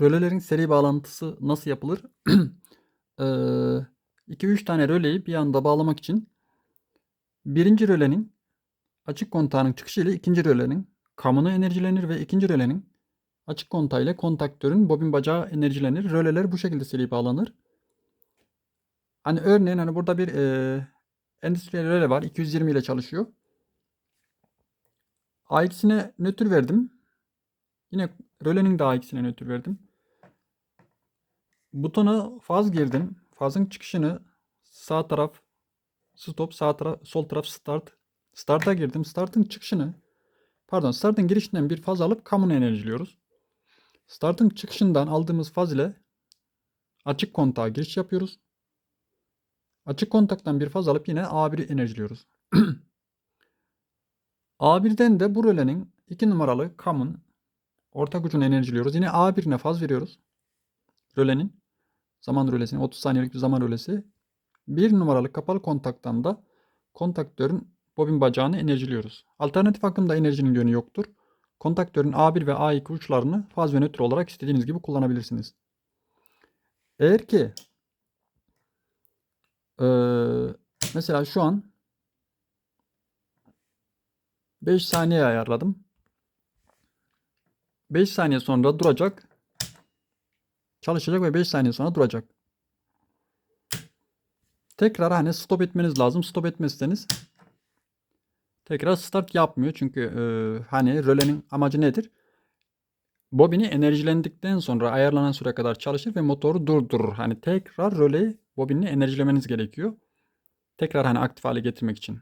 Rölelerin seri bağlantısı nasıl yapılır? 2-3 tane röleyi bir anda bağlamak için birinci rölenin açık kontağının çıkışı ile ikinci rölenin kamını enerjilenir ve ikinci rölenin açık kontağı ile kontaktörün bobin bacağı enerjilenir. Röleler bu şekilde seri bağlanır. Hani örneğin hani burada bir eee endüstriyel röle var. 220 ile çalışıyor. AX'ine nötr verdim. Yine rölenin de AX'ine nötr verdim. Butona faz girdim. Fazın çıkışını sağ taraf stop, sağ taraf sol taraf start. Start'a girdim. Start'ın çıkışını pardon, start'ın girişinden bir faz alıp kamunu enerjiliyoruz. Start'ın çıkışından aldığımız faz ile açık kontağa giriş yapıyoruz. Açık kontaktan bir faz alıp yine A1'i enerjiliyoruz. A1'den de bu rölenin 2 numaralı kamın ortak ucunu enerjiliyoruz. Yine A1'ine faz veriyoruz. Rölenin zaman rölesine 30 saniyelik bir zaman rölesi. 1 numaralı kapalı kontaktan da kontaktörün bobin bacağını enerjiliyoruz. Alternatif akımda enerjinin yönü yoktur. Kontaktörün A1 ve A2 uçlarını faz ve nötr olarak istediğiniz gibi kullanabilirsiniz. Eğer ki eee, mesela şu an 5 saniye ayarladım. 5 saniye sonra duracak. Çalışacak ve 5 saniye sonra duracak. Tekrar hani stop etmeniz lazım. Stop etmezseniz tekrar start yapmıyor. Çünkü e, hani rölenin amacı nedir? Bobini enerjilendikten sonra ayarlanan süre kadar çalışır ve motoru durdurur. Hani tekrar röleyi bobinini enerjilemeniz gerekiyor. Tekrar hani aktif hale getirmek için.